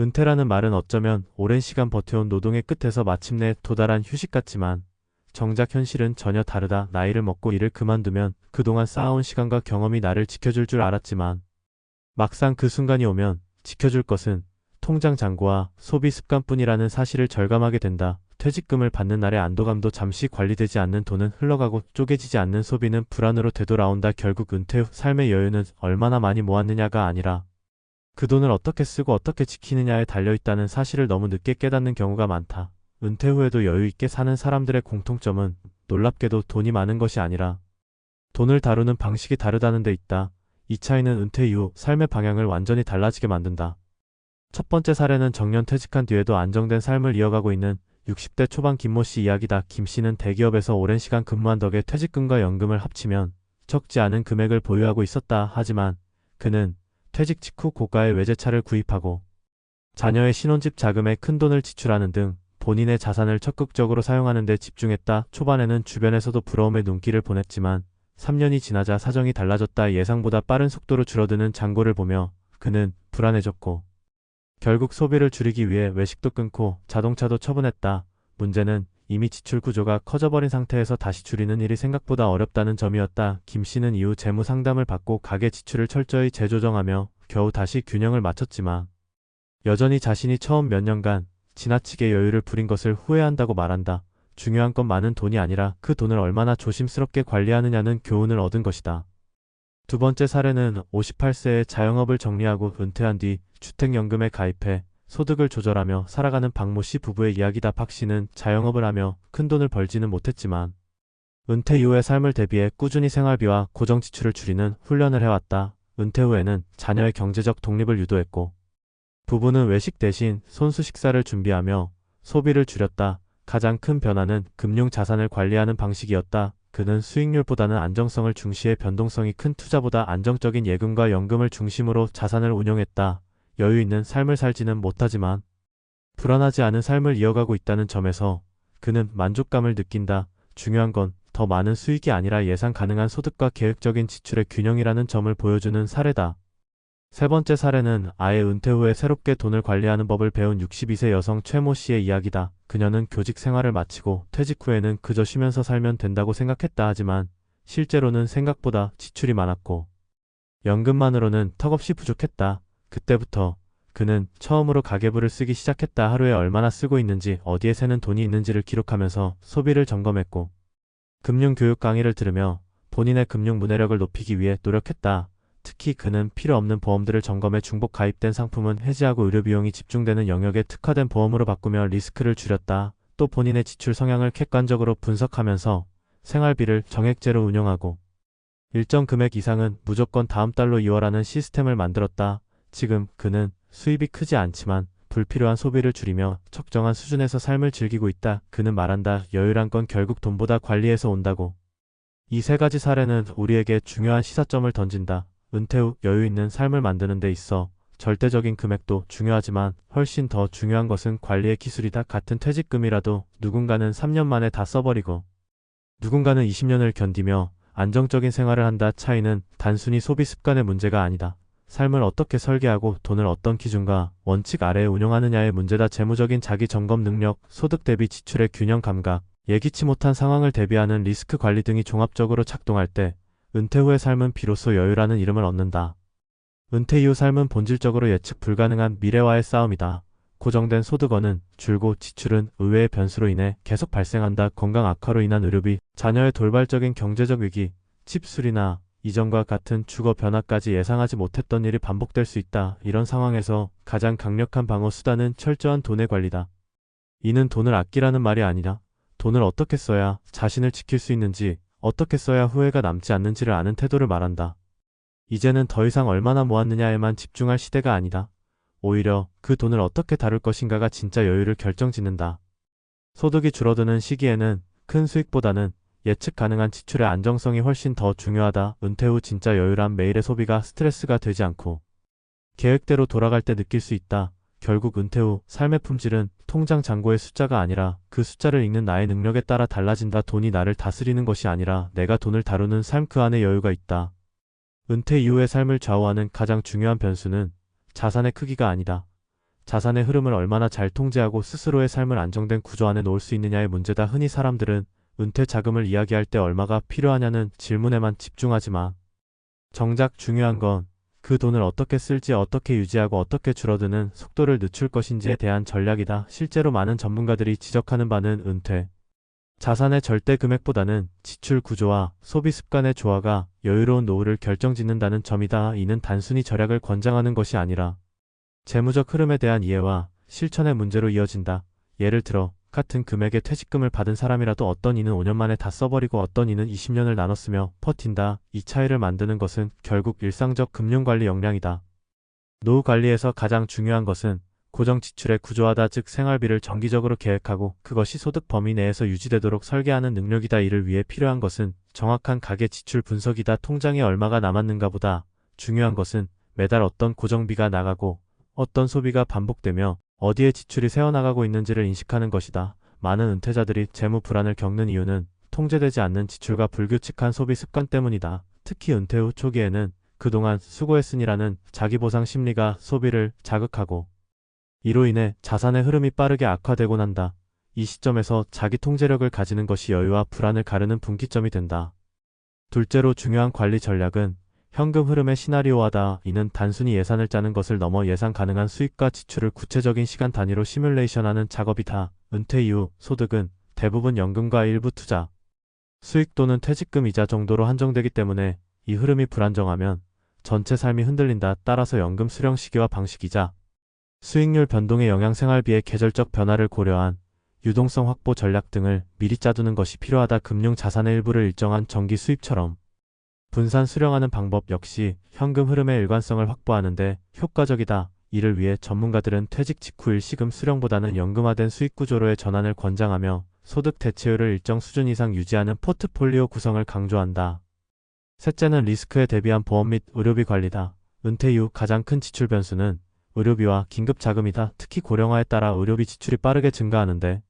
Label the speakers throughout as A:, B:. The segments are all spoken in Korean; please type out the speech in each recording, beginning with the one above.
A: 은퇴라는 말은 어쩌면 오랜 시간 버텨온 노동의 끝에서 마침내 도달한 휴식 같지만 정작 현실은 전혀 다르다. 나이를 먹고 일을 그만두면 그동안 쌓아온 시간과 경험이 나를 지켜줄 줄 알았지만 막상 그 순간이 오면 지켜줄 것은 통장 잔고와 소비 습관뿐이라는 사실을 절감하게 된다. 퇴직금을 받는 날의 안도감도 잠시 관리되지 않는 돈은 흘러가고 쪼개지지 않는 소비는 불안으로 되돌아온다. 결국 은퇴 후 삶의 여유는 얼마나 많이 모았느냐가 아니라 그 돈을 어떻게 쓰고 어떻게 지키느냐에 달려있다는 사실을 너무 늦게 깨닫는 경우가 많다. 은퇴 후에도 여유 있게 사는 사람들의 공통점은 놀랍게도 돈이 많은 것이 아니라 돈을 다루는 방식이 다르다는 데 있다. 이 차이는 은퇴 이후 삶의 방향을 완전히 달라지게 만든다. 첫 번째 사례는 정년 퇴직한 뒤에도 안정된 삶을 이어가고 있는 60대 초반 김모 씨 이야기다. 김 씨는 대기업에서 오랜 시간 근무한 덕에 퇴직금과 연금을 합치면 적지 않은 금액을 보유하고 있었다. 하지만 그는 퇴직 직후 고가의 외제차를 구입하고 자녀의 신혼집 자금에 큰 돈을 지출하는 등 본인의 자산을 적극적으로 사용하는 데 집중했다. 초반에는 주변에서도 부러움의 눈길을 보냈지만 3년이 지나자 사정이 달라졌다. 예상보다 빠른 속도로 줄어드는 잔고를 보며 그는 불안해졌고 결국 소비를 줄이기 위해 외식도 끊고 자동차도 처분했다. 문제는 이미 지출 구조가 커져버린 상태에서 다시 줄이는 일이 생각보다 어렵다는 점이었다. 김 씨는 이후 재무 상담을 받고 가계 지출을 철저히 재조정하며 겨우 다시 균형을 맞췄지만 여전히 자신이 처음 몇 년간 지나치게 여유를 부린 것을 후회한다고 말한다. 중요한 건 많은 돈이 아니라 그 돈을 얼마나 조심스럽게 관리하느냐는 교훈을 얻은 것이다. 두 번째 사례는 58세에 자영업을 정리하고 은퇴한 뒤 주택연금에 가입해 소득을 조절하며 살아가는 박모 씨 부부의 이야기다. 박 씨는 자영업을 하며 큰 돈을 벌지는 못했지만 은퇴 이후의 삶을 대비해 꾸준히 생활비와 고정 지출을 줄이는 훈련을 해왔다. 은퇴 후에는 자녀의 경제적 독립을 유도했고 부부는 외식 대신 손수 식사를 준비하며 소비를 줄였다. 가장 큰 변화는 금융 자산을 관리하는 방식이었다. 그는 수익률보다는 안정성을 중시해 변동성이 큰 투자보다 안정적인 예금과 연금을 중심으로 자산을 운용했다. 여유 있는 삶을 살지는 못하지만 불안하지 않은 삶을 이어가고 있다는 점에서 그는 만족감을 느낀다. 중요한 건 더 많은 수익이 아니라 예상 가능한 소득과 계획적인 지출의 균형이라는 점을 보여주는 사례다. 세 번째 사례는 아예 은퇴 후에 새롭게 돈을 관리하는 법을 배운 62세 여성 최모 씨의 이야기다. 그녀는 교직 생활을 마치고 퇴직 후에는 그저 쉬면서 살면 된다고 생각했다 하지만 실제로는 생각보다 지출이 많았고 연금만으로는 턱없이 부족했다. 그때부터 그는 처음으로 가계부를 쓰기 시작했다. 하루에 얼마나 쓰고 있는지 어디에 새는 돈이 있는지를 기록하면서 소비를 점검했고 금융교육 강의를 들으며 본인의 금융 문해력을 높이기 위해 노력했다. 특히 그는 필요 없는 보험들을 점검해 중복 가입된 상품은 해지하고 의료 비용이 집중되는 영역에 특화된 보험으로 바꾸며 리스크를 줄였다. 또 본인의 지출 성향을 객관적으로 분석하면서 생활비를 정액제로 운영하고 일정 금액 이상은 무조건 다음 달로 이월하는 시스템을 만들었다. 지금 그는 수입이 크지 않지만 불필요한 소비를 줄이며 적정한 수준에서 삶을 즐기고 있다. 그는 말한다. 여유란 건 결국 돈보다 관리에서 온다고. 이 세 가지 사례는 우리에게 중요한 시사점을 던진다. 은퇴 후 여유 있는 삶을 만드는 데 있어 절대적인 금액도 중요하지만 훨씬 더 중요한 것은 관리의 기술이다. 같은 퇴직금이라도 누군가는 3년 만에 다 써버리고 누군가는 20년을 견디며 안정적인 생활을 한다. 차이는 단순히 소비 습관의 문제가 아니다. 삶을 어떻게 설계하고 돈을 어떤 기준과 원칙 아래에 운영하느냐의 문제다. 재무적인 자기 점검 능력, 소득 대비 지출의 균형 감각, 예기치 못한 상황을 대비하는 리스크 관리 등이 종합적으로 작동할 때 은퇴 후의 삶은 비로소 여유라는 이름을 얻는다. 은퇴 이후 삶은 본질적으로 예측 불가능한 미래와의 싸움이다. 고정된 소득원은 줄고 지출은 의외의 변수로 인해 계속 발생한다. 건강 악화로 인한 의료비, 자녀의 돌발적인 경제적 위기, 칩술이나 이전과 같은 주거 변화까지 예상하지 못했던 일이 반복될 수 있다. 이런 상황에서 가장 강력한 방어 수단은 철저한 돈의 관리다. 이는 돈을 아끼라는 말이 아니라 돈을 어떻게 써야 자신을 지킬 수 있는지 어떻게 써야 후회가 남지 않는지를 아는 태도를 말한다. 이제는 더 이상 얼마나 모았느냐에만 집중할 시대가 아니다. 오히려 그 돈을 어떻게 다룰 것인가가 진짜 여유를 결정짓는다. 소득이 줄어드는 시기에는 큰 수익보다는 예측 가능한 지출의 안정성이 훨씬 더 중요하다. 은퇴 후 진짜 여유란 매일의 소비가 스트레스가 되지 않고 계획대로 돌아갈 때 느낄 수 있다. 결국 은퇴 후 삶의 품질은 통장 잔고의 숫자가 아니라 그 숫자를 읽는 나의 능력에 따라 달라진다. 돈이 나를 다스리는 것이 아니라 내가 돈을 다루는 삶 그 안에 여유가 있다. 은퇴 이후의 삶을 좌우하는 가장 중요한 변수는 자산의 크기가 아니다. 자산의 흐름을 얼마나 잘 통제하고 스스로의 삶을 안정된 구조 안에 놓을 수 있느냐의 문제다. 흔히 사람들은 은퇴 자금을 이야기할 때 얼마가 필요하냐는 질문에만 집중하지만 정작 중요한 건 그 돈을 어떻게 쓸지 어떻게 유지하고 어떻게 줄어드는 속도를 늦출 것인지에 대한 전략이다. 실제로 많은 전문가들이 지적하는 바는 은퇴 자산의 절대 금액보다는 지출 구조와 소비 습관의 조화가 여유로운 노후를 결정짓는다는 점이다. 이는 단순히 절약을 권장하는 것이 아니라 재무적 흐름에 대한 이해와 실천의 문제로 이어진다. 예를 들어 같은 금액의 퇴직금을 받은 사람이라도 어떤 이는 5년 만에 다 써버리고 어떤 이는 20년을 나눠 쓰며 버틴다. 이 차이를 만드는 것은 결국 일상적 금융관리 역량이다. 노후 관리에서 가장 중요한 것은 고정 지출의 구조화다 즉 생활비를 정기적으로 계획하고 그것이 소득 범위 내에서 유지되도록 설계하는 능력이다 이를 위해 필요한 것은 정확한 가계 지출 분석이다 통장에 얼마가 남았는가 보다 중요한 것은 매달 어떤 고정비가 나가고 어떤 소비가 반복되며 어디에 지출이 새어나가고 있는지를 인식하는 것이다. 많은 은퇴자들이 재무 불안을 겪는 이유는 통제되지 않는 지출과 불규칙한 소비 습관 때문이다. 특히 은퇴 후 초기에는 그동안 수고했으니라는 자기보상 심리가 소비를 자극하고 이로 인해 자산의 흐름이 빠르게 악화되곤 한다. 이 시점에서 자기 통제력을 가지는 것이 여유와 불안을 가르는 분기점이 된다. 둘째로 중요한 관리 전략은 현금 흐름의 시나리오화다. 이는 단순히 예산을 짜는 것을 넘어 예상 가능한 수익과 지출을 구체적인 시간 단위로 시뮬레이션하는 작업이다. 은퇴 이후 소득은 대부분 연금과 일부 투자, 수익 또는 퇴직금 이자 정도로 한정되기 때문에 이 흐름이 불안정하면 전체 삶이 흔들린다. 따라서 연금 수령 시기와 방식이자 수익률 변동의 영향 생활비의 계절적 변화를 고려한 유동성 확보 전략 등을 미리 짜두는 것이 필요하다. 금융 자산의 일부를 일정한 정기 수입처럼 분산 수령하는 방법 역시 현금 흐름의 일관성을 확보하는데 효과적이다. 이를 위해 전문가들은 퇴직 직후 일 시금 수령보다는 연금화된 수익 구조로의 전환을 권장하며 소득 대체율을 일정 수준 이상 유지하는 포트폴리오 구성을 강조한다. 셋째는 리스크에 대비한 보험 및 의료비 관리다. 은퇴 이후 가장 큰 지출 변수는 의료비와 긴급 자금이다. 특히 고령화에 따라 의료비 지출이 빠르게 증가하는데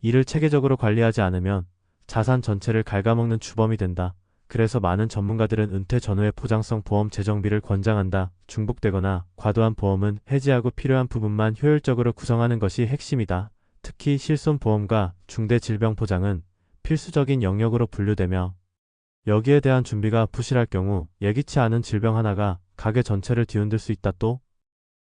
A: 이를 체계적으로 관리하지 않으면 자산 전체를 갉아먹는 주범이 된다. 그래서 많은 전문가들은 은퇴 전후의 포장성 보험 재정비를 권장한다. 중복되거나 과도한 보험은 해지하고 필요한 부분만 효율적으로 구성하는 것이 핵심이다. 특히 실손보험과 중대질병보장은 필수적인 영역으로 분류되며 여기에 대한 준비가 부실할 경우 예기치 않은 질병 하나가 가계 전체를 뒤흔들 수 있다 또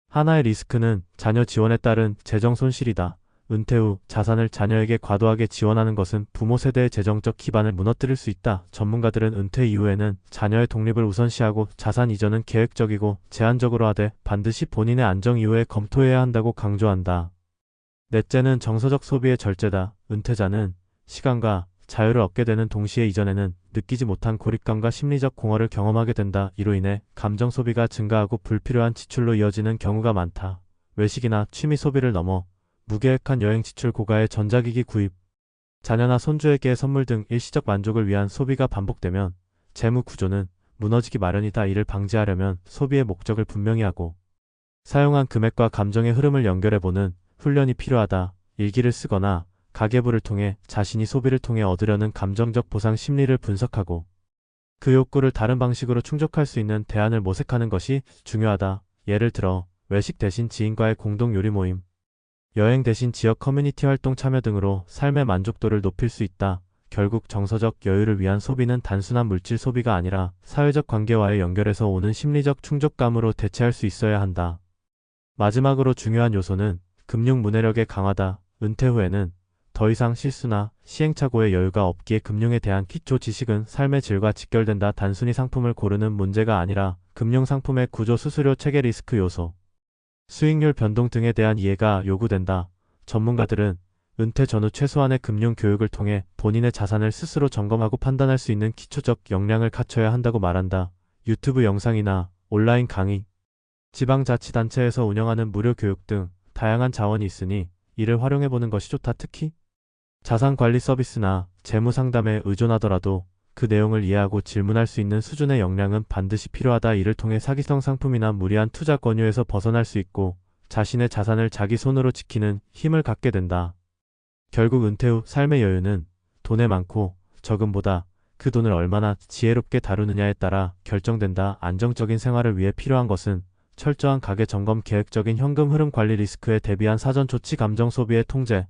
A: 하나의 리스크는 자녀 지원에 따른 재정 손실이다. 은퇴 후 자산을 자녀에게 과도하게 지원하는 것은 부모 세대의 재정적 기반을 무너뜨릴 수 있다. 전문가들은 은퇴 이후에는 자녀의 독립을 우선시하고 자산 이전은 계획적이고 제한적으로 하되 반드시 본인의 안정 이후에 검토해야 한다고 강조한다. 넷째는 정서적 소비의 절제다. 은퇴자는 시간과 자유를 얻게 되는 동시에 이전에는 느끼지 못한 고립감과 심리적 공허를 경험하게 된다. 이로 인해 감정 소비가 증가하고 불필요한 지출로 이어지는 경우가 많다. 외식이나 취미 소비를 넘어 무계획한 여행 지출 고가의 전자기기 구입, 자녀나 손주에게 선물 등 일시적 만족을 위한 소비가 반복되면 재무 구조는 무너지기 마련이다. 이를 방지하려면 소비의 목적을 분명히 하고 사용한 금액과 감정의 흐름을 연결해보는 훈련이 필요하다. 일기를 쓰거나 가계부를 통해 자신이 소비를 통해 얻으려는 감정적 보상 심리를 분석하고 그 욕구를 다른 방식으로 충족할 수 있는 대안을 모색하는 것이 중요하다. 예를 들어 외식 대신 지인과의 공동 요리 모임, 여행 대신 지역 커뮤니티 활동 참여 등으로 삶의 만족도를 높일 수 있다. 결국 정서적 여유를 위한 소비는 단순한 물질 소비가 아니라 사회적 관계와의 연결에서 오는 심리적 충족감으로 대체할 수 있어야 한다. 마지막으로 중요한 요소는 금융 문해력의 강화다. 은퇴 후에는 더 이상 실수나 시행착오의 여유가 없기에 금융에 대한 기초 지식은 삶의 질과 직결된다. 단순히 상품을 고르는 문제가 아니라 금융 상품의 구조 수수료 체계 리스크 요소, 수익률 변동 등에 대한 이해가 요구된다. 전문가들은 은퇴 전후 최소한의 금융 교육을 통해 본인의 자산을 스스로 점검하고 판단할 수 있는 기초적 역량을 갖춰야 한다고 말한다. 유튜브 영상이나 온라인 강의, 지방자치단체에서 운영하는 무료 교육 등 다양한 자원이 있으니 이를 활용해보는 것이 좋다. 특히 자산관리 서비스나 재무 상담에 의존하더라도 그 내용을 이해하고 질문할 수 있는 수준의 역량은 반드시 필요하다. 이를 통해 사기성 상품이나 무리한 투자 권유에서 벗어날 수 있고 자신의 자산을 자기 손으로 지키는 힘을 갖게 된다. 결국 은퇴 후 삶의 여유는 돈에 많고 적음보다 그 돈을 얼마나 지혜롭게 다루느냐에 따라 결정된다. 안정적인 생활을 위해 필요한 것은 철저한 가계 점검 계획적인 현금 흐름 관리 리스크에 대비한 사전 조치 감정 소비의 통제.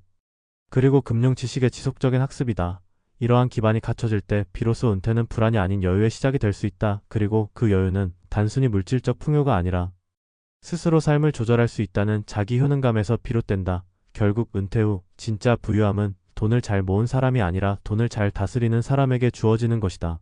A: 그리고 금융 지식의 지속적인 학습이다. 이러한 기반이 갖춰질 때 비로소 은퇴는 불안이 아닌 여유의 시작이 될 수 있다. 그리고 그 여유는 단순히 물질적 풍요가 아니라 스스로 삶을 조절할 수 있다는 자기 효능감에서 비롯된다. 결국 은퇴 후 진짜 부유함은 돈을 잘 모은 사람이 아니라 돈을 잘 다스리는 사람에게 주어지는 것이다.